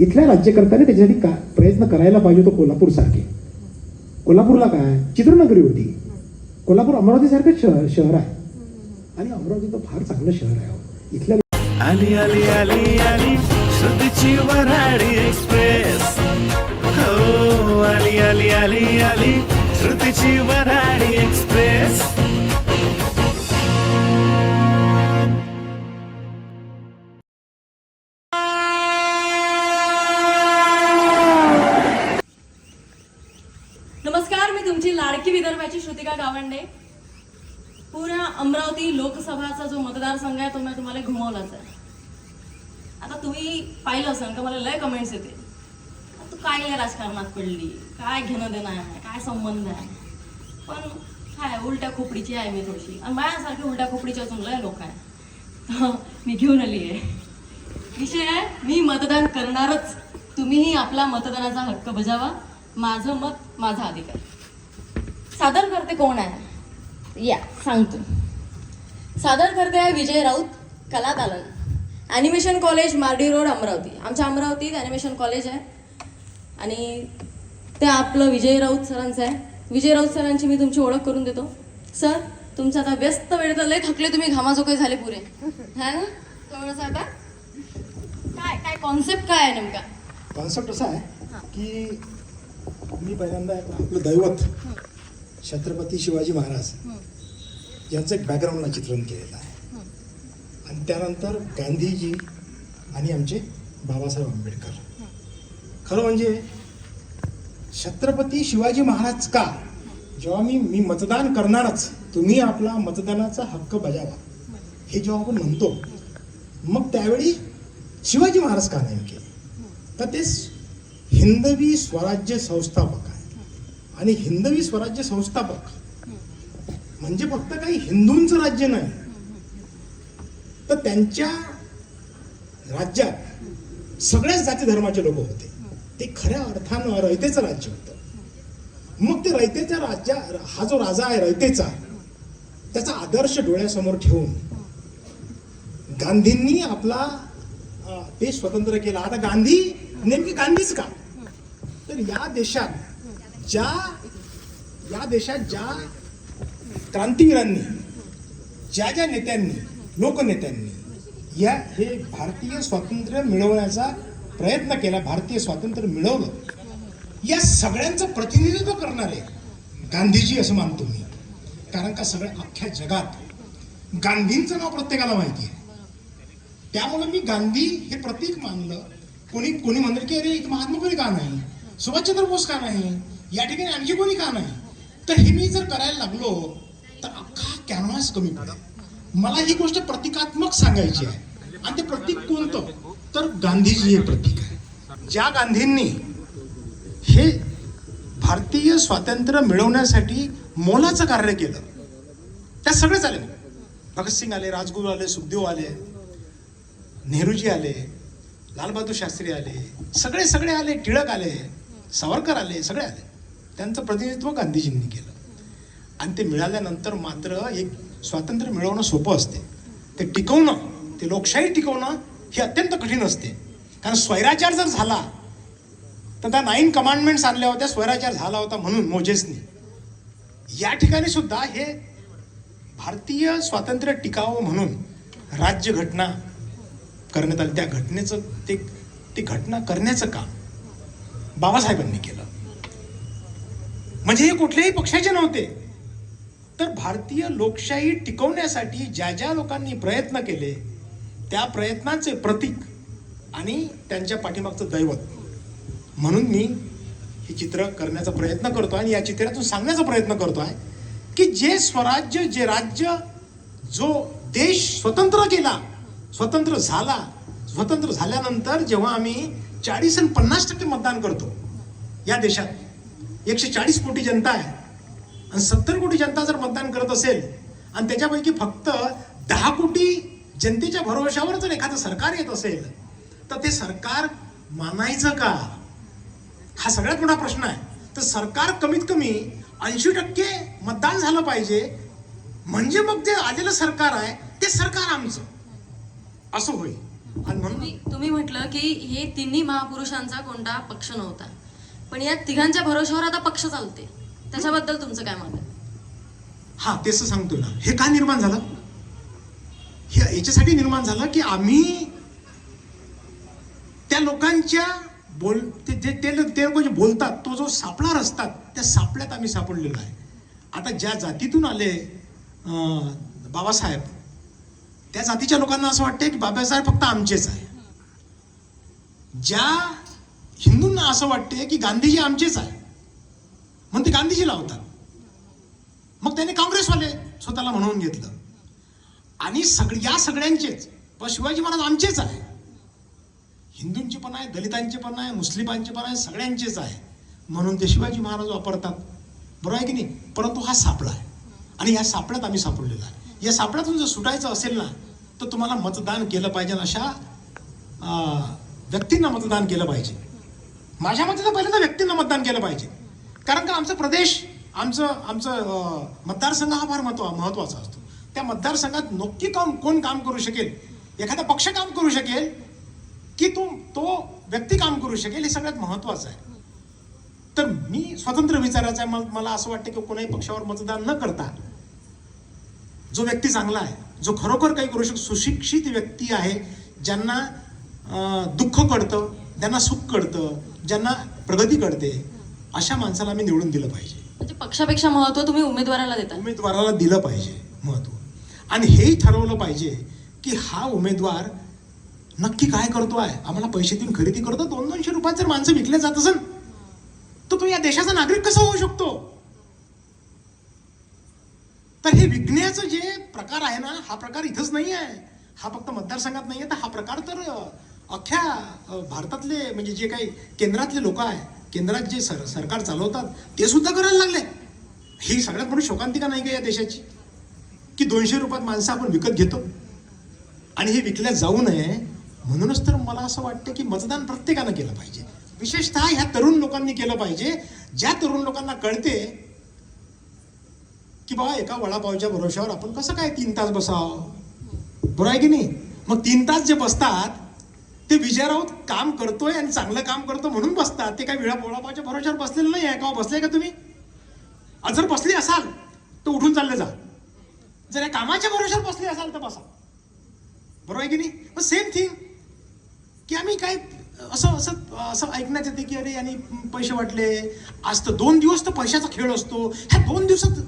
इथल्या राज्यकर्त्याने त्याच्यासाठी का प्रयत्न करायला पाहिजे होतो कोल्हापूर सारखे कोल्हापूरला काय? चित्रनगरी होती. कोल्हापूर अमरावतीसारखं शहर शहर आहे. आणि अमरावती तर फार चांगलं शहर आहे इथल्या आली आली आली आली श्रुतीची वराडी एक्सप्रेस. हो आली आली आली आली श्रुतीची वराडी एक्सप्रेस. विदर्भाची श्रुतिका गावंडे. पुऱ्या अमरावती लोकसभाचा जो मतदारसंघ आहे तो मी तुम्हाला घुमवलाच आहे. आता तुम्ही पाहिलं असेल का मला लय कमेंट्स येते तू काय या राजकारणात पडली? काय घेणं देणं आहे? काय संबंध आहे? पण काय उलट्या खोपडीची आहे मी थोडीशी. आणि माझ्यासारखी उलट्या खोपडीची अजून लय लोक आहे तर मी घेऊन आली आहे. विषय आहे मी मतदान करणारच. तुम्हीही आपला मतदानाचा हक्क बजावा. माझं मत माझा अधिकार. सादर करते कोण आहे? या सांगतो. सादर करते आहे विजय राऊत कला दालन animation college Mardi road Amravati. आमच्या अमरावतीत ॲनिमेशन कॉलेज आहे. आणि ते आपलं विजय राऊत सरांचं आहे. विजय राऊत सरांची मी तुमची ओळख करून देतो. सर तुमचं आता व्यस्त वेळेत लय थकले तुम्ही घामाजोके झाले पुरे. है? ना थोडंसं आता. काय काय कॉन्सेप्ट काय आहे नेमका? कॉन्सेप्ट असा आहे की मी पहिल्यांदा आपलं दैवत छत्रपती शिवाजी महाराज यांचं एक बॅकग्राऊंडला चित्रण केलेलं आहे. आणि त्यानंतर गांधीजी आणि आमचे बाबासाहेब आंबेडकर. खरं म्हणजे छत्रपती शिवाजी महाराज का? जेव्हा मी मी मतदान करणारच तुम्ही आपला मतदानाचा हक्क बजावा. हे जेव्हा आपण म्हणतो मग त्यावेळी शिवाजी महाराज का नेमके तर ते हिंदवी स्वराज्य संस्थापक आणि हिंदवी स्वराज्य संस्थापक. म्हणजे फक्त काही हिंदूंचं राज्य नाही. तर त्यांच्या राज्यात सगळ्याच जाती धर्माचे लोक होते. ते खऱ्या अर्थानं रयतेचं राज्य होतं. मग ते रयतेच्या राज्या हा जो राजा आहे रयतेचा त्याचा आदर्श डोळ्यासमोर ठेवून गांधींनी आपला देश स्वतंत्र केला. आता गांधी नेमके गांधीच का? तर या देशात ज्या या देशात ज्या क्रांतीवीरांनी ज्या ज्या नेत्यांनी लोकनेत्यांनी या हे भारतीय स्वातंत्र्य मिळवण्याचा प्रयत्न केला भारतीय स्वातंत्र्य मिळवलं या सगळ्यांचं प्रतिनिधित्व करणारे गांधीजी असं मानतो मी. कारण का सगळ्या अख्ख्या जगात गांधींचं नाव प्रत्येकाला माहिती आहे. त्यामुळे मी गांधी हे प्रतीक मानलं. कोणी कोणी म्हणलं की अरे महात्मा कोणी का नाही? सुभाषचंद्र बोस का नाही? या ठिकाणी आणखी कोणी का नाही? तर हे मी जर करायला लागलो तर अख्खा कॅनव्हास कमी पडेल. मला ही गोष्ट प्रतिकात्मक सांगायची आहे. आणि ते प्रतीक कोणतं? तर गांधीजी हे प्रतीक आहे. ज्या गांधींनी हे भारतीय स्वातंत्र्य मिळवण्यासाठी मोलाचं कार्य केलं त्या सगळेच आले. भगतसिंग आले राजगुरू आले सुखदेव आले नेहरूजी आले लालबहादूर शास्त्री आले सगळे सगळे आले टिळक आले सावरकर आले सगळे आले. त्यांचं प्रतिनिधित्व गांधीजींनी केलं. आणि ते मिळाल्यानंतर मात्र एक स्वातंत्र्य मिळवणं सोपं असते. ते टिकवणं ते लोकशाही टिकवणं हे अत्यंत कठीण असते. कारण स्वैराचार जर झाला तर त्या नाईन कमांडमेंट्स आणल्या होत्या स्वैराचार झाला होता म्हणून मोजेसनी. या ठिकाणी सुद्धा हे भारतीय स्वातंत्र्य टिकावं म्हणून राज्यघटना करण्यात आली. त्या घटनेचं ते ती घटना करण्याचं काम बाबासाहेबांनी केलं. म्हणजे हे कुठल्याही पक्षाचे नव्हते. तर भारतीय लोकशाही टिकवण्यासाठी ज्या ज्या लोकांनी प्रयत्न केले त्या प्रयत्नाचे प्रतीक आणि त्यांच्या पाठीमागचं दैवत. म्हणून मी हे चित्र करण्याचा प्रयत्न करतो आणि या चित्रातून सांगण्याचा प्रयत्न करतो आहे की जे स्वराज्य जे राज्य जो देश स्वतंत्र केला स्वतंत्र झाला स्वतंत्र झाल्यानंतर जेव्हा आम्ही चाळीस आणि पन्नास टक्के मतदान करतो या देशात एकशे चाळीस कोटी जनता आहे. आणि सत्तर कोटी जनता जर मतदान करत असेल आणि त्याच्यापैकी फक्त दहा कोटी जनतेच्या भरोशावर जर एखादं सरकार येत असेल तर ते सरकार मानायचं का? हा सगळ्यात मोठा प्रश्न आहे. तर सरकार कमीत कमी ऐंशी टक्के मतदान झालं पाहिजे. म्हणजे मग जे आलेलं सरकार आहे ते सरकार आमचं. असं होईल. आणि म्हणून तुम्ही म्हटलं की हे तिन्ही महापुरुषांचा कोणता पक्ष नव्हता. पण या तिघांच्या भरोश्यावर आता पक्ष चालते त्याच्याबद्दल तुमचं काय मत आहे? हा तेच सांगतो ना. हे का निर्माण झालं? हे याच्यासाठी निर्माण झालं की आम्ही त्या लोकांच्या बोल ते ते ते लोक ते लोक जे बोलतात तो जो सापळा असतात त्या सापळ्यात आम्ही सापडलेलो आहे. आता ज्या जातीतून आले बाबासाहेब त्या जातीच्या लोकांना असं वाटतं की बाबासाहेब फक्त आमचेच आहे ज्या हिंदूंना असं वाटते की गांधीजी आमचेच आहे म्हणून ते गांधीजी लावतात. मग त्याने काँग्रेसवाले स्वतःला म्हणून घेतलं. आणि सगळ या सगळ्यांचेच पण शिवाजी महाराज आमचेच आहे हिंदूंचे पण आहे दलितांचे पण आहे मुस्लिमांचे पण आहे सगळ्यांचेच आहे. म्हणून ते शिवाजी महाराज वापरतात. बरोबर आहे की नाही? परंतु हा सापळा आहे. आणि या सापळ्यात आम्ही सापडलेला आहे. या सापळ्यातून जर सुटायचं असेल ना तर तुम्हाला मतदान केलं पाहिजे अशा व्यक्तींना मतदान केलं पाहिजे. माझ्या मते तर पहिल्यांदा व्यक्तींना मतदान केलं पाहिजे. कारण का आमचा प्रदेश आमचं आमचं मतदारसंघ हा फार महत्त्व महत्त्वाचा असतो. त्या मतदारसंघात नक्की काम कोण काम करू शकेल? एखादा पक्ष काम करू शकेल की तो तो व्यक्ती काम करू शकेल हे सगळ्यात महत्वाचं आहे. तर मी स्वतंत्र विचाराचा आहे मला असं वाटतं की कोणाही पक्षावर मतदान न करता जो व्यक्ती चांगला आहे जो खरोखर काही करू शकतो सुशिक्षित व्यक्ती आहे ज्यांना दुःख कळतं ज्यांना सुख कळतं ज्यांना प्रगती कळते अशा माणसाला आम्ही निवडून दिलं पाहिजे. म्हणजे पक्षापेक्षा महत्त्व तुम्ही उमेदवाराला देता. उमेदवाराला दिलं पाहिजे महत्त्व. आणि हेही ठरवलं पाहिजे की हा उमेदवार नक्की काय करतो आहे? आम्हाला पैसे देऊन खरेदी करतो दोन दोनशे रुपयात जर माणसं विकले जात असेल तर तो या देशाचा नागरिक कसा होऊ शकतो? तर हे विकण्याचं जे प्रकार आहे ना हा प्रकार इथंच नाही आहे. हा फक्त मतदारसंघात नाही आहे तर हा प्रकार तर अख्ख्या भारतातले म्हणजे जे काही केंद्रातले लोक आहे केंद्रात जे सर सरकार चालवतात ते सुद्धा करायला लागले. ही सगळ्यात मोठी शोकांतिका नाही का या देशाची? की दोनशे रुपयात माणसं आपण विकत घेतो. आणि हे विकल्या जाऊ नये म्हणूनच तर मला असं वाटतं की मतदान प्रत्येकानं केलं पाहिजे. विशेषतः ह्या तरुण लोकांनी केलं पाहिजे. ज्या तरुण लोकांना कळते की बाबा एका वडापावच्या भरोशावर आपण कसं काय तीन तास बसावं? बरोबर आहे की नाही? मग तीन तास जे बसतात ते विजय राऊत काम करतोय आणि चांगलं काम करतो म्हणून बसतात. ते काय विळा पोळापाच्या भरोश्यावर बसलेलं नाही आहे का हो? बसले का तुम्ही? आज जर बसले असाल तर उठून चालले जा. जर या कामाच्या भरोश्यावर बसले असाल तर बसा. बरोबर आहे की नाही? मग सेम थिंग की आम्ही काय असं असं असं ऐकण्यात येते की अरे यांनी पैसे वाटले. आज तर दोन दिवस तर पैशाचा खेळ असतो. ह्या दोन दिवसात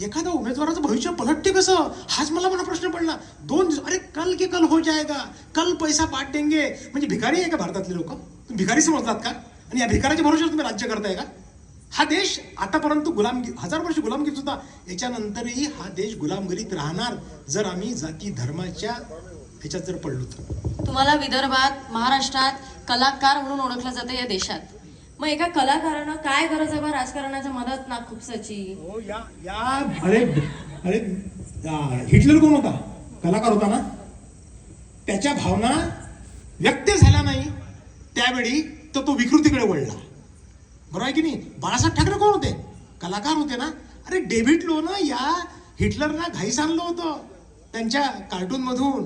एखाद्या उमेदवाराचं भविष्य पलटते कसं? हाच मला मला प्रश्न पडला. दोन दिवस अरे कल के कल हो जाएगा. कल पैसा पाठ देंगे. म्हणजे भिकारी आहे का भारतातले लोक? तुम्ही भिकारी समजतात का? आणि या भिकाराच्या भरोशावर तुम्ही राज्य करताय का? हा देश आतापर्यंत गुलामगी हजार वर्ष गुलामगिरीत होता. याच्यानंतरही हा देश गुलामगिरीत राहणार जर आम्ही जाती धर्माच्या ह्याच्यात जर पडलो तर. तुम्हाला विदर्भात महाराष्ट्रात कलाकार म्हणून ओळखलं जातं या देशात. मग एका कलाकारानं काय गरज आहे बा राजकारणाच्या मदत ना खुपसाची? हो या या अरे अरे आ, हिटलर कोण होता? कलाकार होता ना? त्याच्या भावना व्यक्त झाल्या नाही. त्यावेळी तर तो विकृतीकडे वळला. बरोबर आहे की नाही? बाळासाहेब ठाकरे कोण होते? कलाकार होते ना? अरे डेव्हिड लोनं या हिटलरना घाईस आणलं होतं त्यांच्या कार्टून मधून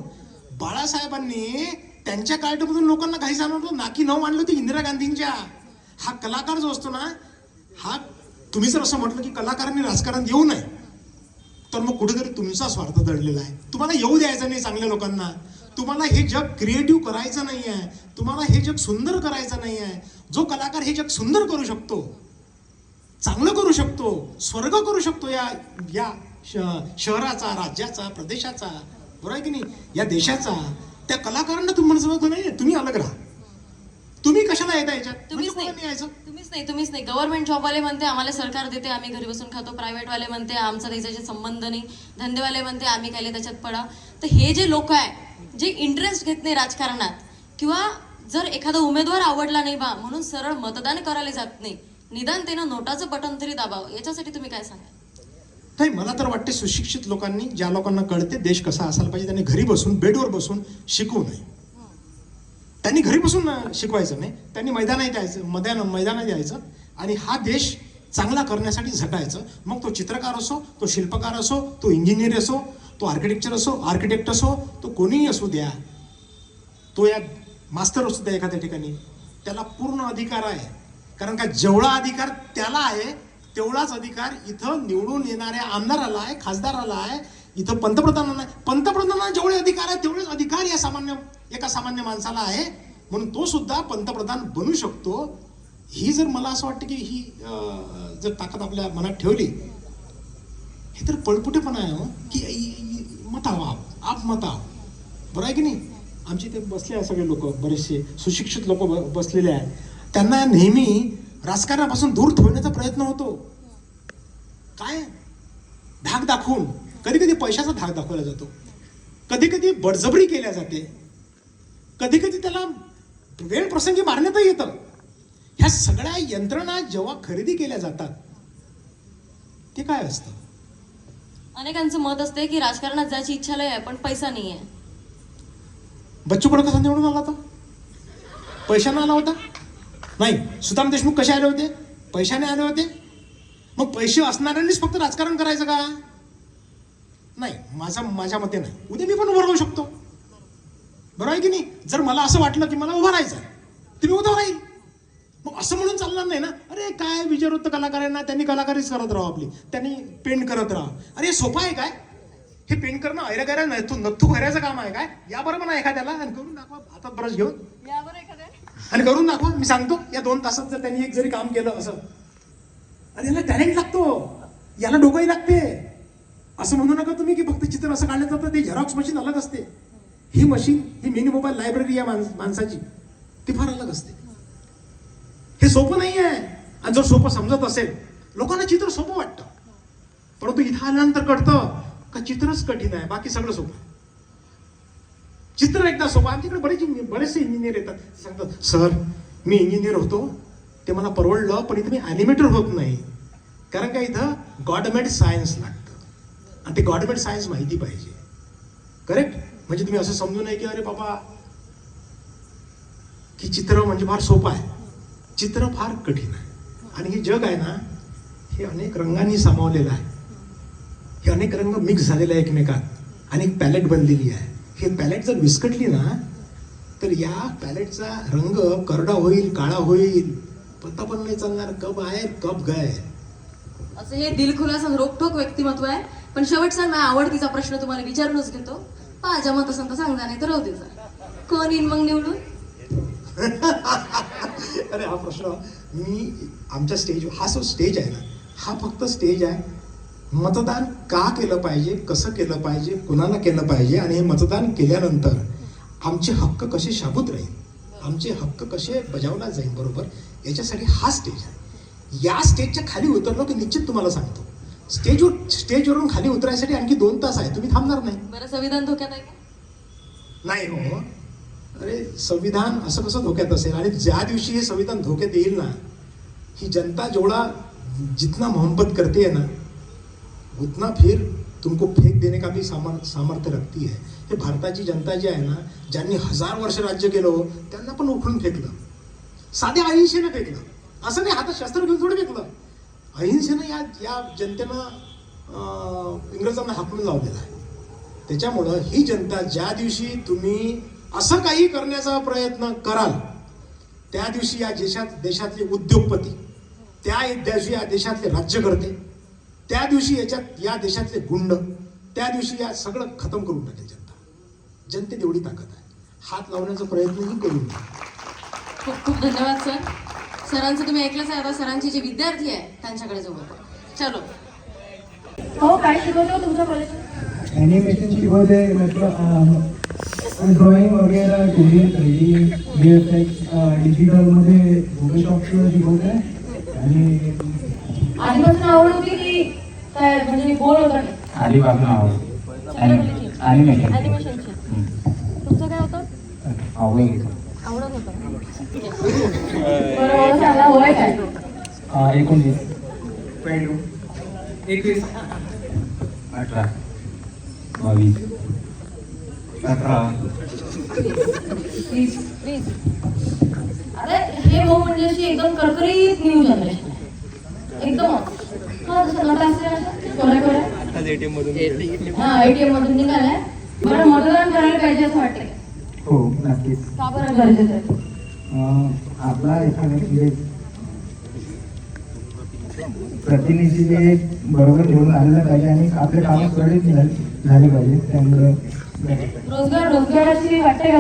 बाळासाहेबांनी त्यांच्या कार्टून मधून लोकांना घाईस आणलं होतं. नाकी नऊ आणलं होती इंदिरा गांधींच्या. हा कलाकार जो असतो ना हा तुम्ही जर असं म्हटलं की कलाकारांनी राजकारण येऊ नये तर मग कुठेतरी तुमचा स्वार्थ दडलेला आहे. तुम्हाला येऊ द्यायचं नाही चांगल्या लोकांना. तुम्हाला हे जग क्रिएटिव्ह करायचं नाही आहे. तुम्हाला हे जग सुंदर करायचं नाही आहे. जो कलाकार हे जग सुंदर करू शकतो चांगलं करू शकतो स्वर्ग करू शकतो या या श- शहराचा राज्याचा प्रदेशाचा बरोबर आहे की नाही? या देशाचा त्या कलाकारांना तुम्हाला म्हणत समजतो नाही तुम्ही अलग राहा. तुम्ही कशाला येता याच्यात? तुम्हीच म्हणजे नाही. यायचं? तुम्हीच नाही तुम्हीच नाही. गव्हर्नमेंट जॉबवाले म्हणते आम्हाला सरकार देते आम्ही घरी बसून खातो. प्रायव्हेटवाले म्हणते आमचा त्याच्याशी संबंध नाही. धंदेवाले म्हणते आम्ही काय त्याच्यात पडा. तर हे जे लोक आहे जे इंटरेस्ट घेत नाही राजकारणात किंवा जर एखादा उमेदवार आवडला नाही बा म्हणून सरळ मतदान करायला जात नाही. निदान त्यानं नोटाचं बटन तरी दाबावं. याच्यासाठी तुम्ही काय सांगाल? नाही मला तर वाटते सुशिक्षित लोकांनी ज्या लोकांना कळते देश कसा असायला पाहिजे त्यांनी घरी बसून बेडवर बसून शिकवू नये. त्यांनी घरी बसून शिकवायचं. नाही त्यांनी मैदानात यायचं मैदान मैदानात यायचं. आणि हा देश चांगला करण्यासाठी झटायचं. मग तो चित्रकार असो तो शिल्पकार असो तो इंजिनियर असो तो आर्किटेक्चर असो आर्किटेक्ट असो तो कोणीही असू द्या. तो या मास्तर असू द्या एखाद्या ठिकाणी. त्याला पूर्ण अधिकार आहे. कारण का जेवढा अधिकार त्याला आहे तेवढाच अधिकार इथं निवडून येणाऱ्या आमदाराला आहे खासदाराला आहे इथं पंतप्रधानांना पंतप्रधानांना जेवढे अधिकार आहेत तेवढेच अधिकार या सामान्य एका सामान्य माणसाला आहे. म्हणून तो सुद्धा पंतप्रधान बनू शकतो. ही जर मला असं वाटतं की ही जर ताकद आपल्या मनात ठेवली हे तर पळपुटेपणा आहे हो की इ- मताव आप आप मताव बरं आहे की नाही? आमचे इथे बसले आहे सगळे लोक बरेचसे सुशिक्षित लोक बसलेले आहेत. त्यांना नेहमी राजकारणापासून दूर ठेवण्याचा प्रयत्न होतो. काय? धाक दाखवून. कधी कधी पैशाचा धाक दाखवला जातो. कधी कधी बळजबरी केल्या जाते. कधी कधी त्याला वेळ प्रसंगी मारण्यातही येतं. ह्या सगळ्या यंत्रणा जेव्हा खरेदी केल्या जातात ते काय असतं? अनेकांचं मत असते की राजकारणात जायची इच्छा लय आहे पण पैसा नाही आहे बच्चू कडू कसा निवडून आला होता. पैशाने आला होता? नाही. सुदाम देशमुख कसे आले होते? पैशाने आले होते. मग पैसे असणाऱ्यांनीच फक्त राजकारण करायचं का? नाही माझा माझ्या मते नाही. उद्या मी पण उभं राहू शकतो. बरं आहे की नाही? जर मला असं वाटलं की मला उभं राहायचं मी उभं राहील मग असं म्हणून चालणार नाही ना? अरे काय विजयवृत्त कलाकार आहे ना त्यांनी कलाकारीच करत राहा आपली. त्यांनी पेंट करत राहा अरे हे सोपं आहे काय? हे पेंट करणं ऐरा गैरा नथू नथू घरायचं काम आहे काय? या बरं म्हणा एखाद्याला आणि करून दाखवा हातात ब्रश घेऊन. आणि करून दाखवा मी सांगतो या दोन तासात जर त्यांनी एक जरी काम केलं असं. अरे याला टॅलेंट लागतो. याला डोकंही लागते. असं म्हणू नका तुम्ही की फक्त चित्र असं काढलं जातं ते झेरॉक्स मशीन अलग असते. ही मशीन ही मिनी मोबाईल लायब्ररी या माणसाची ती फार अलग असते. हे सोपं नाही आहे. आणि जर सोपं समजत असेल लोकांना चित्र सोपं वाटतं. परंतु इथं आल्यानंतर कळतं का चित्रच कठीण आहे बाकी सगळं सोपं आहे. चित्र एकदा सोपं आमच्याकडे बरेच बरेचसे इंजिनियर येतात. सांगतात सर मी इंजिनियर होतो. ते मला परवडलं पण इथं मी ॲनिमेटर होत नाही. कारण का इथं गॉडमेड सायन्स लागतं. आणि ते गॉडमेंट सायन्स माहिती पाहिजे. करेक्ट म्हणजे तुम्ही असं समजू नये की अरे बाबा की चित्र म्हणजे फार सोपं आहे. चित्र फार कठीण आहे. आणि हे जग आहे ना हे अनेक रंगांनी सामावलेलं आहे. हे अनेक रंग मिक्स झालेले आहे एकमेकात. आणि एक पॅलेट बनलेली आहे. हे पॅलेट जर विस्कटली ना तर या पॅलेटचा रंग करडा होईल काळा होईल. पत्ता पण नाही चालणार. कब आहे कप गाय असं हे दिलखुलास रोखोक व्यक्तिमत्व आहे. पण शेवटचा माझ्या आवडतीचा प्रश्न तुम्हाला विचारूनच घेतो. माझ्या मत असेल तर सांगता नाही तर राहू दे सर कोण येईन मग निवडून? अरे हा प्रश्न मी आमच्या स्टेज हा जो स्टेज आहे ना हा फक्त स्टेज आहे. मतदान का केलं पाहिजे कसं केलं पाहिजे कुणाला केलं पाहिजे आणि हे मतदान केल्यानंतर आमचे हक्क कसे शाबूत राहील? आमचे हक्क कसे बजावला जाईल बरोबर? याच्यासाठी हा स्टेज आहे. या स्टेजच्या खाली उतरलो की निश्चित तुम्हाला सांगतो. स्टेजवर स्टेजवरून खाली उतरायसाठी आणखी दोन तास आहे. तुम्ही थांबणार नाही. बरं संविधान धोक्यात आहे का? नाही हो. अरे संविधान असं कसं धोक्यात असेल? आणि ज्या दिवशी हे संविधान धोक्यात येईल ना ही जनता जेवढा जितना मोहब्बत करते है ना उतना फिर तुमको फेक देने का भी सामर सामर्थ्य रखती है हे भारताची जनता जी आहे ना ज्यांनी हजार वर्ष राज्य केलं हो, त्यांना पण उखडून फेकलं. साध्या अहिंसेनं फेकलं. असं नाही हातात शस्त्र घेऊन थोडं विकलं अहिंसेनं या या जनतेनं इंग्रजांना हाकलून लावलेलं आहे. त्याच्यामुळं ही जनता ज्या दिवशी तुम्ही असं काही करण्याचा प्रयत्न कराल त्या दिवशी या देशात देशातले उद्योगपती त्या दिवशी या देशातले राज्यकर्ते त्या दिवशी याच्यात या देशातले गुंड त्या दिवशी या सगळं खतम करून टाकेल जनता. जनतेत एवढी ताकद आहे. हात लावण्याचा प्रयत्नही करून खूप खूप धन्यवाद सर. सरांचं तुम्ही ऐकलंच आहे आता सरांचे जे विद्यार्थी आहे त्यांच्याकडे जाऊ आपण. चलो. हो काय शिकवतो तुमच्या कॉलेज एनिमेशन शिकवते मतलब ड्रॉइंग डी थ्री डी डिजिटलमध्ये शिकवते. आणि आधीपासून आवड होती की काय म्हणजे बोर होतं आधीपासून आवड. ॲनिमेशन ॲनिमेशनची तुमचं काय होतं? आवड आवडत होतं बरं सांगा वय काय एकोणीस. एकवीस. अठरा. बावीस. प्लीज अरे हे भाऊ म्हणजे अशी एकदम करकरीत न्यू जनरेशन एकदम. हा जसं नटा असेल कोण्या हा एटीएम मधून निघालाय. बरं मतदान करायला पाहिजे असं वाटतंय. हो नक्कीच. का बरं गरजेचं आहे? आपला एखादा म्हणजे प्रतिनिधीने बरोबर घेऊन आलेला पाहिजे आणि आपले काम सुरळीत झाले पाहिजे त्यामुळं रोजगार रोजगाराची वाटते का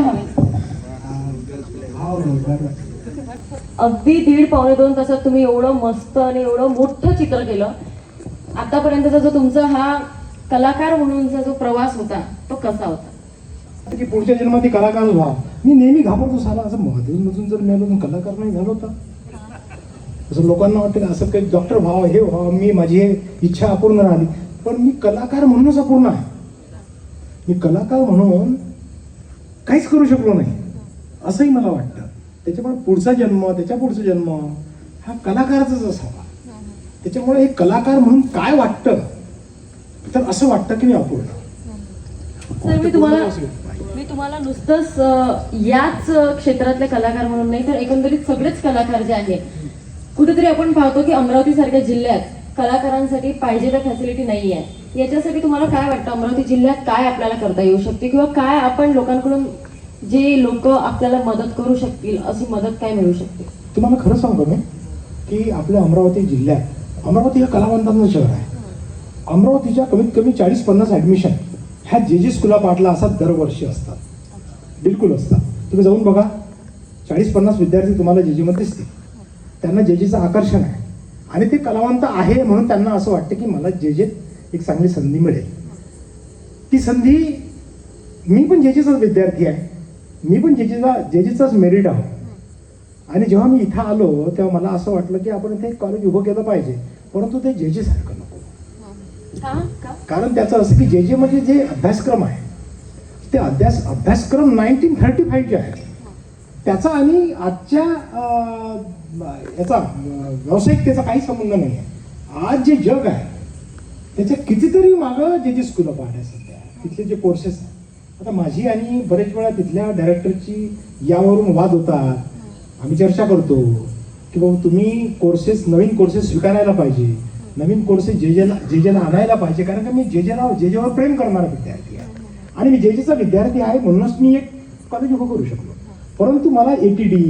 हा रोजगार अगदी दीड पावणे दोन तासात तुम्ही एवढं मस्त आणि एवढं मोठं चित्र केलं. आतापर्यंतचा जो तुमचा हा कलाकार म्हणूनचा जो प्रवास होता तो कसा होता? की पुढच्या जन्मात कलाकार व्हा. मी नेहमी घाबरतो सारा असं मधून मधून जर मिळालं तर कलाकार नाही झालो होता. असं लोकांना वाटतं असं काही डॉक्टर व्हावं हे व्हावं मी माझी हे इच्छा अपूर्ण राहिली. पण मी कलाकार म्हणूनच अपूर्ण आहे. मी कलाकार म्हणून काहीच करू शकलो नाही. असंही मला वाटतं. त्याच्यामुळे पुढचा जन्म त्याच्या पुढचा जन्म हा कलाकाराचाच असावा. त्याच्यामुळे एक कलाकार म्हणून काय वाटतं? तर असं वाटतं की मी अपूर्ण. सर मी तुम्हाला मी तुम्हाला नुसतंच याच क्षेत्रातले कलाकार म्हणून नाही तर एकंदरीत सगळेच कलाकार जे आहेत कुठेतरी आपण पाहतो की अमरावती सारख्या जिल्ह्यात कलाकारांसाठी पाहिजे त्या फॅसिलिटी नाही आहे याच्यासाठी तुम्हाला काय वाटतं? अमरावती जिल्ह्यात काय आपल्याला करता येऊ शकते? किंवा काय आपण लोकांकडून जे लोक आपल्याला मदत करू शकतील अशी मदत काय मिळू शकते? तुम्हाला खरं सांगतो मी की आपल्या अमरावती जिल्ह्यात अमरावती हे कलावंतांचं शहर आहे. अमरावतीच्या कमीत कमी चाळीस पन्नास ॲडमिशन ह्या जे जे स्कूला पाठला असा दरवर्षी असतात. बिलकुल असतात. तुम्ही जाऊन बघा चाळीस पन्नास विद्यार्थी तुम्हाला जे जेमध्ये दिसतील. त्यांना जे जेचं आकर्षण आहे. आणि ते कलावंत आहे म्हणून त्यांना असं वाटतं की मला जे जेत एक चांगली संधी मिळेल. ती संधी मी पण जे जेचाच विद्यार्थी आहे. मी पण जे जेचा जे जेचाच मेरिट आहो आणि जेव्हा मी इथं आलो तेव्हा मला असं वाटलं की आपण इथे एक कॉलेज उभं केलं पाहिजे. परंतु ते जे जेसारखं कारण त्याचं असं की जे जे म्हणजे जे अभ्यासक्रम आहे ते अभ्यास अभ्यासक्रम नाईन्टीन थर्टी फाईव्हचे आहे त्याचा आणि आजच्या याचा व्यावसायिकतेचा काही संबंध नाही आहे. आज जे जग आहे त्याच्या कितीतरी मागं जे जे स्कूल पाठ आहे सध्या तिथले जे कोर्सेस आहेत आता माझी आणि बरेच वेळा तिथल्या डायरेक्टरची यावरून वाद होतात. आम्ही चर्चा करतो की बाबा तुम्ही कोर्सेस नवीन कोर्सेस स्वीकारायला पाहिजे. नवीन कोर्सेस जे जेला जे जेला आणायला पाहिजे. कारण का मी जे जेला जे जेवर प्रेम करणारा विद्यार्थी आहे. आणि मी जे जेचा विद्यार्थी आहे म्हणूनच मी एक कॉलेज उभं करू शकलो. परंतु मला A T D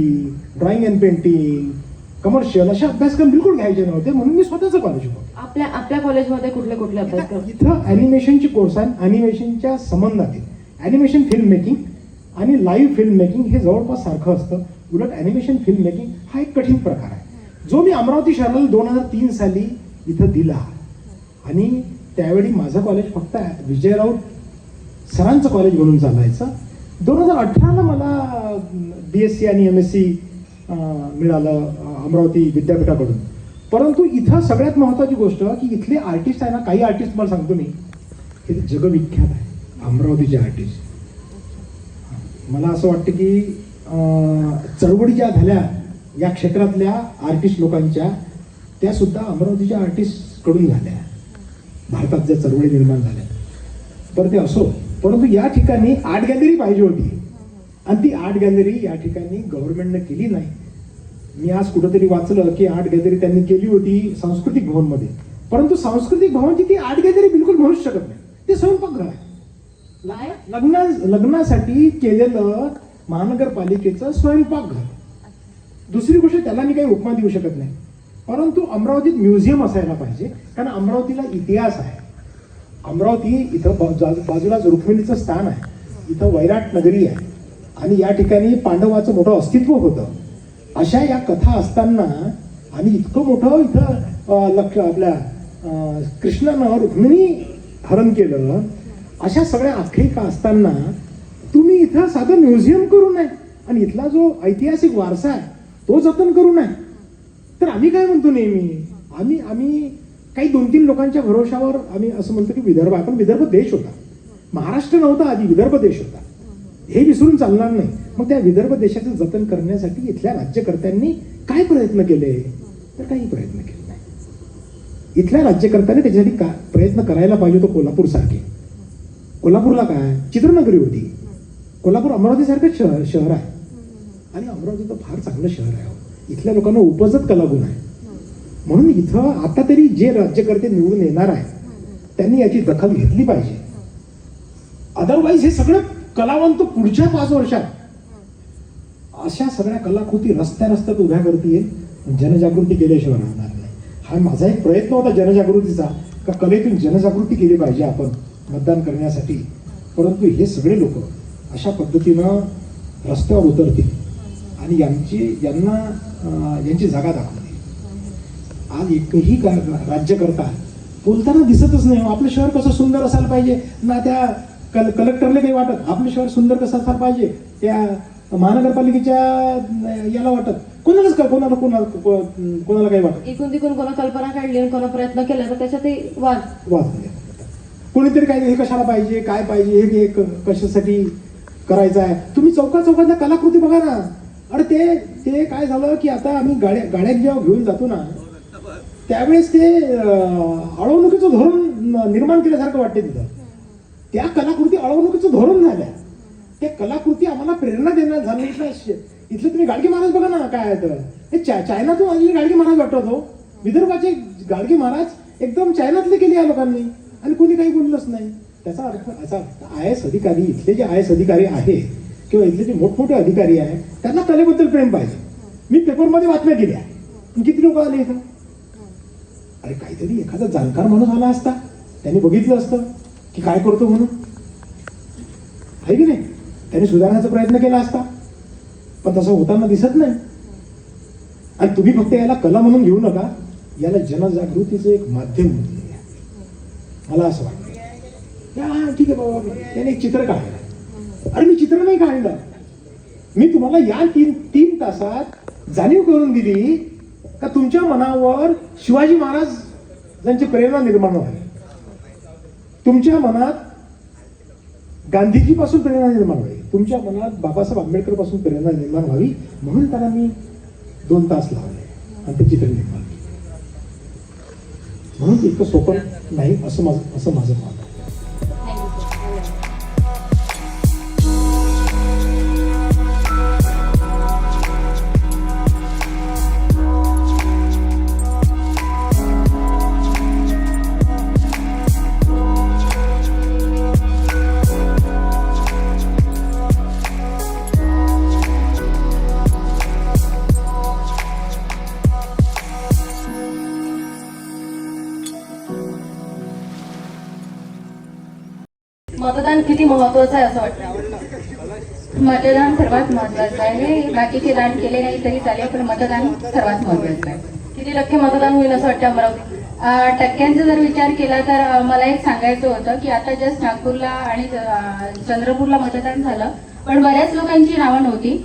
drawing and painting commercial असे अभ्यासक्रम बिलकुल घ्यायचे नव्हते. म्हणून मी स्वतःचं कॉलेज उभं आपल्या आपल्या कॉलेजमध्ये कुठले कुठले अभ्यासक्रम? इथं ॲनिमेशनची कोर्स आहे. ॲनिमेशनच्या संबंधातील ॲनिमेशन फिल्म मेकिंग आणि लाईव्ह फिल्म मेकिंग हे जवळपास सारखं असतं. उलट ॲनिमेशन फिल्म मेकिंग हा एक कठीण प्रकार आहे. जो मी अमरावती शहराला दोन हजार तीन साली इथं दिला. आणि त्यावेळी माझं कॉलेज फक्त विजय राऊत सरांचं कॉलेज म्हणून चालायचं. दोन हजार अठराला मला बी एस सी आणि एम एस सी मिळालं अमरावती विद्यापीठाकडून. परंतु इथं सगळ्यात महत्त्वाची गोष्ट की इथले आर्टिस्ट आहे ना काही आर्टिस्ट मला सांगतो मी. हे जगविख्यात आहे. अमरावतीचे आर्टिस्ट मला असं वाटतं की चळवळी ज्या झाल्या या क्षेत्रातल्या आर्टिस्ट लोकांच्या त्या सुद्धा अमरावतीच्या आर्टिस्टकडून झाल्या. भारतात ज्या चळवळी निर्माण झाल्या. बरं ते असो. परंतु या ठिकाणी आर्ट गॅलरी पाहिजे होती. आणि ती आर्ट गॅलरी या ठिकाणी गव्हर्नमेंटनं केली नाही. मी आज कुठंतरी वाचलं की आर्ट गॅलरी त्यांनी केली होती सांस्कृतिक भवनमध्ये. परंतु सांस्कृतिक भवनची ती आर्ट गॅलरी बिलकुल म्हणूच शकत नाही. ते स्वयंपाकघर आहे. लग्ना लग्नासाठी केलेलं महानगरपालिकेचं स्वयंपाकघर. दुसरी गोष्ट त्याला मी काही उपमा देऊ शकत नाही. परंतु अमरावतीत म्युझियम असायला पाहिजे. कारण अमरावतीला इतिहास आहे. अमरावती इथं बाजूलाच रुक्मिणीचं स्थान आहे. इथं वैराट नगरी आहे. आणि या ठिकाणी पांडवाचं मोठं अस्तित्व होतं. अशा या कथा असताना आणि इतकं मोठं इथं लक्ष आपल्या कृष्णानं रुक्मिणी हरण केलं अशा सगळ्या आख्यायिका असताना तुम्ही इथं साधं म्युझियम करू नये. आणि इथला जो ऐतिहासिक वारसा आहे तो जतन करू नये. तर आम्ही काय म्हणतो नेहमी? आम्ही आम्ही काही दोन तीन लोकांच्या भरोशावर आम्ही असं म्हणतो की विदर्भ आहे पण विदर्भ देश होता. महाराष्ट्र नव्हता आधी विदर्भ देश होता. हे विसरून चालणार नाही. मग त्या विदर्भ देशाचं जतन करण्यासाठी इथल्या राज्यकर्त्यांनी काय प्रयत्न केले? तर काही प्रयत्न केले नाही. इथल्या राज्यकर्त्यांनी त्याच्यासाठी का प्रयत्न करायला पाहिजे होतो कोल्हापूर सारखे कोल्हापूरला काय? चित्रनगरी होती. कोल्हापूर अमरावतीसारखं शहर शहर आहे. आणि अमरावती तर फार चांगलं शहर आहे. हो. इथल्या लोकांना उपजत कलागुण आहे. म्हणून इथं आता तरी जे राज्यकर्ते निवडून येणार आहे त्यांनी याची दखल घेतली पाहिजे. अदरवाईज हे सगळं कलावंत पुढच्या पाच वर्षात. अशा सगळ्या कलाकृती रस्त्या रस्त्यात उभ्या करते जनजागृती केल्याशिवाय राहणार नाही. हा माझा एक प्रयत्न होता जनजागृतीचा का कलेतून जनजागृती केली पाहिजे आपण मतदान करण्यासाठी. परंतु हे सगळे लोक अशा पद्धतीनं रस्त्यावर उतरतील. आणि यांची यांना यांची जागा दाखवतील आज एकही राज्यकर्ता बोलताना दिसतच नाही. आपलं शहर कसं सुंदर असायला पाहिजे? ना त्या कल कलेक्टरला काही वाटत? आपलं शहर सुंदर कसं असायला पाहिजे? त्या महानगरपालिकेच्या याला वाटत? कोणालाच का कोणाला कोणाला कोणाला काही वाटत? इकून तिकून कोणा कल्पना काढली आणि कोणा प्रयत्न केला तर त्याच्यातही वाद. वाद. कोणीतरी काय हे कशाला पाहिजे काय पाहिजे हे कशासाठी करायचं आहे तुम्ही चौका चौकातल्या कलाकृती बघा ना. अरे ते ते काय झालं की आता आम्ही गाड्या गाड्यात जेव्हा घेऊन जातो ना त्यावेळेस ते अळवणुकीचं धोरण निर्माण केल्यासारखं वाटते तिथं. त्या कलाकृती अळवणुकीचं धोरण झाल्या. त्या कलाकृती आम्हाला प्रेरणा देणार झाली इथले तुम्ही गाडगे महाराज बघा ना काय आहे तर. हे चा चायनातून आलेले गाडगे महाराज वाटत हो. विदर्भाचे गाडगे महाराज एकदम चायनातले केले या लोकांनी. आणि कोणी काही बोललंच नाही. त्याचा अर्थ असा आय एस अधिकारी इथले जे आय एस अधिकारी आहेत किंवा इथले जे मोठमोठे अधिकारी आहेत त्यांना कलेबद्दल प्रेम पाहिजे. मी पेपरमध्ये बातम्या दिल्या. पण किती लोक आले इथं? अरे काहीतरी एखादा जाणकार माणूस आला असता. त्यांनी बघितलं असतं की काय करतो म्हणून. आहे की नाही? त्यांनी सुधारण्याचा प्रयत्न केला असता. पण तसं होताना दिसत नाही. आणि तुम्ही फक्त याला कला म्हणून घेऊ नका. याला जनजागृतीचं एक माध्यम म्हणून मला असं वाटतं. या ठीक आहे बाबा. त्याने एक चित्र काढलं. अरे मी चित्र नाही काढलं. मी तुम्हाला या तीन तीन तासात जाणीव करून दिली का तुमच्या मनावर शिवाजी महाराज यांची प्रेरणा निर्माण व्हावी तुमच्या मनात गांधीजीपासून प्रेरणा निर्माण व्हावी तुमच्या मनात बाबासाहेब आंबेडकरपासून प्रेरणा निर्माण व्हावी म्हणून त्याला मी दोन तास लावले आणि ते चित्र निर्माण म्हणून इतकं सोपं नाही असं माझं असं माझं मत महत्वाचं आहे असं वाटतं. मतदान सर्वात महत्वाचं आहे. बाकीचे दान केले नाही तरी चालेल पण मतदान सर्वात महत्वाचं आहे. किती टक्के मतदान होईल असं वाटतं अमरावती? टक्क्यांचा जर विचार केला तर मला एक सांगायचं होतं की आता जस्ट नागपूरला आणि चंद्रपूरला मतदान झालं पण बऱ्याच लोकांची नावं नव्हती.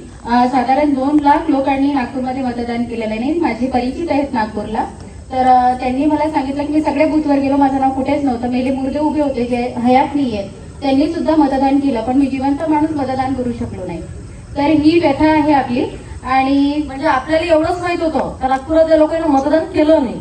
साधारण दोन लाख लोकांनी नागपूरमध्ये मतदान केलेलं नाही माझे परिचित आहेत नागपूरला. तर त्यांनी मला सांगितलं की मी सगळ्या बूथवर गेलो. माझं नाव कुठेच नव्हतं. मेले मुर्दे उभे होते जे हयात नाही आहेत त्यांनी सुद्धा मतदान केलं पण मी जिवंत माणूस मतदान करू शकलो नाही. तर ही व्यथा आहे आपली. आणि म्हणजे आपल्याला एवढंच माहीत होतं तर नागपुरातल्या लोकांनी मतदान केलं नाही.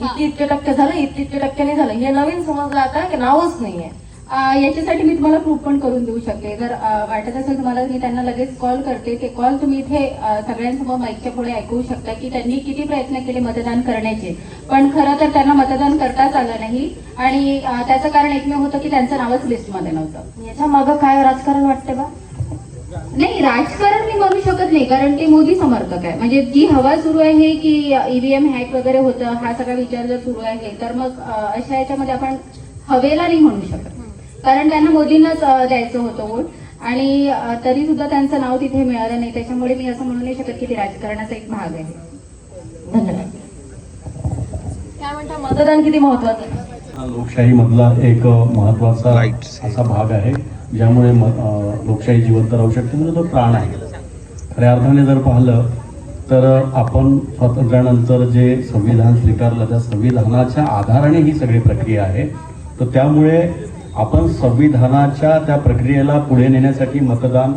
इतके इतके टक्के झालं इतके इतके टक्क्यांनी झालं. हे नवीन समजलं आता की नावच नाहीये. याच्यासाठी मी तुम्हाला प्रूफ पण करून देऊ शकते. जर वाटत असेल तुम्हाला मी त्यांना लगेच कॉल करते ते कॉल तुम्ही इथे सगळ्यांसमोर माईकच्या पुढे ऐकू शकता की त्यांनी किती प्रयत्न केले मतदान करण्याचे. पण खरं तर त्यांना मतदान करताच आलं नाही आणि त्याचं कारण एकमेव होतं की त्यांचं नावच लिस्टमध्ये नव्हतं. याच्या मागं काय राजकारण वाटते बा? नाही राजकारण मी म्हणू शकत नाही कारण ते मोदी समर्थक आहे. म्हणजे जी हवा सुरू आहे की ईव्हीएम हॅक वगैरे होतं हा सगळा विचार जर सुरू आहे तर मग अशा याच्यामध्ये आपण हवेला नाही म्हणू शकत. कारण त्यांना मोदींनाच द्यायचं होतं वोट. आणि तरी सुद्धा त्यांचं नाव तिथे मिळालं नाही. त्याच्यामुळे मी असं म्हणू नाही शकत की ते राजकारणाचा एक भाग आहे. धन्यवाद. काय म्हणता मतदान किती महत्वाचं? आहे हा लोकशाहीमधला एक महत्त्वाचा असा भाग आहे ज्यामुळे लोकशाही जिवंत राहू शकते. म्हणजे तो प्राण आहे. खऱ्या अर्थाने जर पाहिलं तर आपण स्वातंत्र्यानंतर जे संविधान स्वीकारलं त्या संविधानाच्या आधाराने ही सगळी प्रक्रिया आहे. तर त्यामुळे आपण संविधानाच्या त्या प्रक्रियेला पुढे नेण्यासाठी मतदान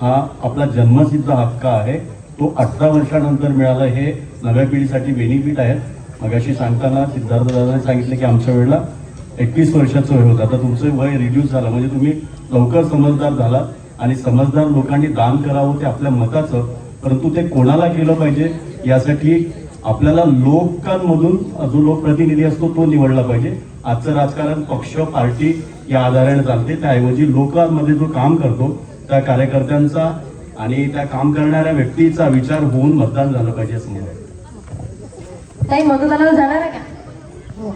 हा आपला जन्मसिद्ध हक्क आहे. तो अठरा वर्षानंतर मिळालं हे नव्या पिढीसाठी बेनिफिट आहे. मगाशी सांगताना सिद्धार्थ दादाने सांगितलं की आमच्या वेळेला एकवीस वर्षाचं वय होतं. आता तुमचं वय रिड्यूस झालं. म्हणजे तुम्ही लवकर समजदार झाला आणि समजदार लोकांनी दान करावं ते आपल्या मताचं परंतु ते कोणाला केलं पाहिजे यासाठी आपल्याला लोकांमधून जो लोकप्रतिनिधी असतो तो निवडला पाहिजे. आजचं राजकारण पक्ष पार्टी या आधाराने चालते. त्याऐवजी लोकांमध्ये जो काम करतो त्या कार्यकर्त्यांचा आणि त्या काम करणाऱ्या व्यक्तीचा विचार होऊन मतदान झालं पाहिजे असं मला. ताई मतदानाला जाणार आहे का?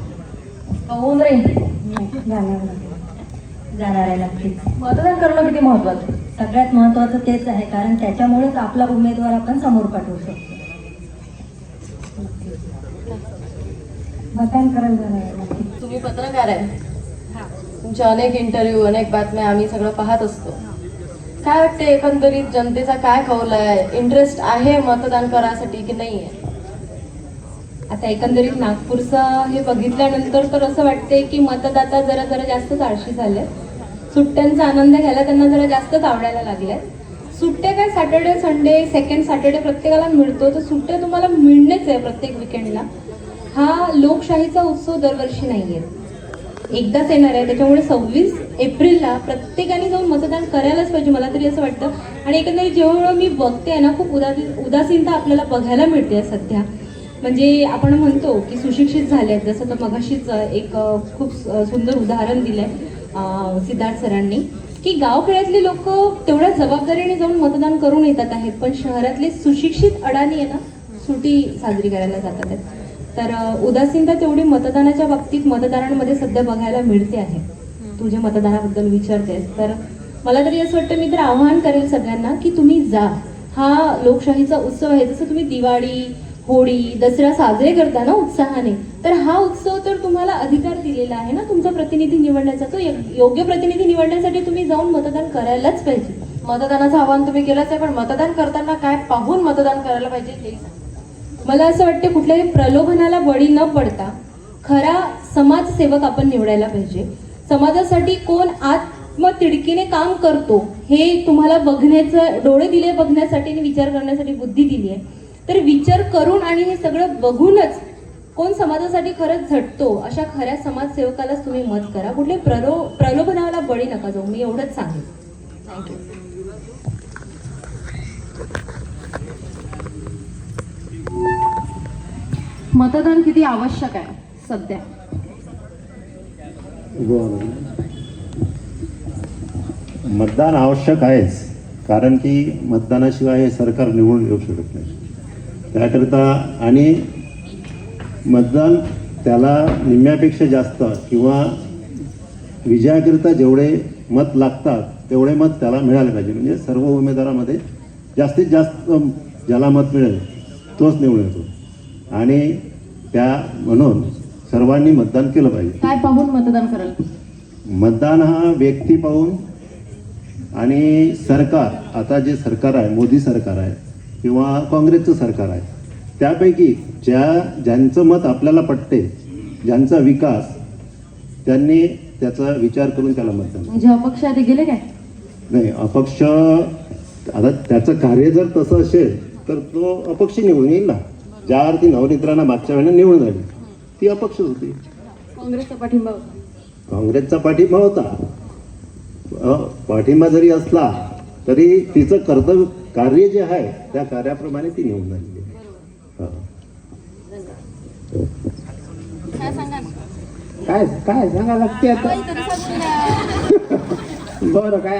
का होऊन राहील? जाणार आहे नक्कीच. मतदान करणं किती महत्वाचं? सगळ्यात महत्वाचं तेच आहे कारण त्याच्यामुळेच आपला उमेदवार आपण समोर पाठवू शकतो. तुम्ही पत्रकार आहे तुमचे अनेक इंटरव्ह्यू अनेक बातम्या आम्ही सगळं पाहत असतो. काय वाटते एकंदरीत जनतेचा काय कौल आहे? इंटरेस्ट आहे मतदान करायसाठी की नाही आहे आता एकंदरीत नागपूरचं हे बघितल्यानंतर तर असं वाटते की मतदाता जरा जरा जास्तच आळशी झाले सुट्ट्यांचा आनंद घ्यायला त्यांना जरा जास्तच आवडायला लागल्या सुट्ट्या काय सॅटर्डे संडे सेकंड सॅटर्डे प्रत्येकाला मिळतो. तर सुट्ट्या तुम्हाला मिळणेच आहे प्रत्येक विकेंडला हा लोकशाहीचा उत्सव दरवर्षी नाही आहे एकदाच येणार आहे. त्याच्यामुळे सव्वीस एप्रिलला प्रत्येकाने जाऊन मतदान करायलाच पाहिजे. मला तरी असं वाटतं. आणि एकंदरीत जेव्हा मी बघते ना खूप उदासी उदासीनता आपल्याला बघायला मिळते सध्या. म्हणजे आपण म्हणतो की सुशिक्षित झाले आहेत जसं तर मगाशीच एक खूप सुंदर उदाहरण दिलं आहे सिद्धार्थ सरांनी की गावखेड्यातली लोक तेवढ्या जबाबदारीने जाऊन मतदान करून येतात आहेत. पण शहरातले सुशिक्षित अडाणी आहे ना सुटी साजरी करायला जातात आहेत. तर उदासीनता तेवढी मतदानाच्या बाबतीत मतदारांमध्ये सध्या बघायला मिळते आहे. तुझ्या मतदानाबद्दल विचारतेस. तर मला तरी असं वाटतं मी तर आव्हान करेल सगळ्यांना की तुम्ही जा. हा लोकशाहीचा उत्सव आहे. जसं तुम्ही दिवाळी होळी दसरा साजरे करता ना उत्साहाने तर हा उत्सव तर तुम्हाला अधिकार दिलेला आहे ना. तुमचा प्रतिनिधी निवडण्याचा तो योग्य प्रतिनिधी निवडण्यासाठी तुम्ही जाऊन मतदान करायलाच पाहिजे. मतदानाचं आवाहन तुम्ही केलंच आहे पण मतदान करताना काय पाहून मतदान करायला पाहिजे हे सांगा. मला असं वाटतं कुठल्याही प्रलोभनाला बळी न पडता खरा समाजसेवक आपण निवडायला पाहिजे. समाजासाठी कोण आत्मतिडकीने काम करतो हे तुम्हाला बघण्याचं डोळे दिले बघण्यासाठी आणि विचार करण्यासाठी बुद्धी दिली आहे. तर विचार करून आणि हे सगळं बघूनच कोण समाजासाठी खरंच झटतो अशा खऱ्या समाजसेवकालाच तुम्ही मत करा. कुठले प्रलो प्रलोभनाला बळी नका जाऊ. मी एवढंच सांगेन. थँक्यू मतदान किती आवश्यक आहे सध्या? मतदान आवश्यक आहेच कारण की मतदानाशिवाय हे सरकार निवडून येऊ शकत नाही. त्याकरिता आणि मतदान त्याला निम्म्यापेक्षा जास्त किंवा विजयाकरिता जेवढे मत लागतात तेवढे मत त्याला मिळाले पाहिजे. म्हणजे सर्व उमेदवारामध्ये जास्तीत जास्त ज्याला मत मिळेल तोच निवडून येतो. आणि त्या म्हणून सर्वांनी मतदान केलं पाहिजे. काय पाहून मतदान करायला मतदान हा व्यक्ती पाहून आणि सरकार आता जे सरकार आहे मोदी सरकार आहे किंवा काँग्रेसचं सरकार आहे त्यापैकी ज्या ज्यांचं मत आपल्याला पटते ज्यांचा विकास त्यांनी त्याचा विचार करून त्याला मतदान म्हणजे अपक्ष आधी गेले काय? नाही अपक्ष आता त्याचं कार्य जर तसं असेल तर तो अपक्ष निवडून येईल ना. ज्या अर्थी नवनिद्रांना मागच्या वेळेला निवडून झाली ती अपक्ष होती. काँग्रेसचा पाठिंबा होता. काँग्रेसचा पाठिंबा होता. पाठिंबा जरी असला तरी तिचं कर्तव्य कार्य जे आहे त्या कार्याप्रमाणे ती निवडून हा. सांगा काय काय सांगा लागते आता? बरं काय